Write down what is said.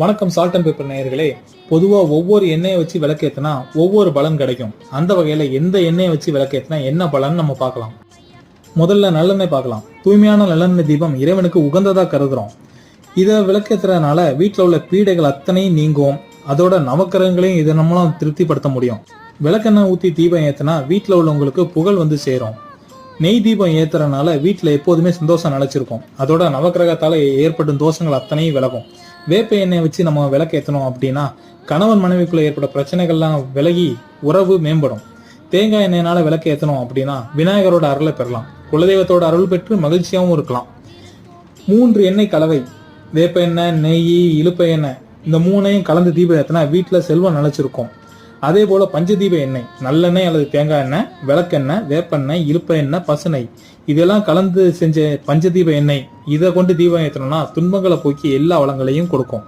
வணக்கம் salt and paper நேயர்களே. பொதுவாக ஒவ்வொரு எண்ணெயை வச்சு விளக்கேற்றினா ஒவ்வொரு பலன் கிடைக்கும். அந்த வகையில் எந்த எண்ணெயை வச்சு விளக்கேற்றினா என்ன பலன் நம்ம பார்க்கலாம். முதல்ல நல்லெண்ணெய் பார்க்கலாம். தூய்மையான நல்லெண்ணெய் தீபம் இறைவனுக்கு உகந்ததாக கருதுறோம். இதை விளக்கேத்துறதுனால வீட்டில் உள்ள பீடைகள் அத்தனையும் நீங்கும். அதோட நவக்கிரகங்களையும் இதை நம்மளும் திருப்திப்படுத்த முடியும். விளக்கெண்ணெய் ஊற்றி தீபம் ஏற்றினா வீட்டில் உள்ளவங்களுக்கு புகழ் வந்து சேரும். நெய் தீபம் ஏத்துறனால வீட்டில் எப்போதுமே சந்தோஷம் நிலைச்சிருக்கும். அதோட நவக்கிரகத்தால் ஏற்படும் தோஷங்கள் அத்தனையும் விலகும். வேப்ப எண்ணெயை வச்சு நம்ம விளக்கேற்றணும் அப்படின்னா கணவன் மனைவிக்குள்ள ஏற்பட பிரச்சனைகள்லாம் விலகி உறவு மேம்படும். தேங்காய் எண்ணெயினால விளக்கு ஏற்றணும் அப்படின்னா விநாயகரோட அருளை பெறலாம். குலதெய்வத்தோட அருள் பெற்று மகிழ்ச்சியாகவும் இருக்கலாம். மூன்று எண்ணெய் கலவை. வேப்ப எண்ணெய் நெய் இழுப்ப எண்ணெய் இந்த மூணையும் கலந்து தீபம் ஏற்றினா வீட்டில் செல்வம் நிலைச்சிருக்கும். அதே போல பஞ்சதீப எண்ணெய் நல்லெண்ணெய் அல்லது தேங்காய் எண்ணெய் விளக்கெண்ணெய் வேப்பெண்ணெய் இழுப்ப எண்ணெய் பசுனை இதெல்லாம் கலந்து செஞ்ச பஞ்சதீப எண்ணெய். இதை கொண்டு தீபம் ஏற்றணும்னா துன்பங்களை போக்கி எல்லா வளங்களையும் கொடுக்கும்.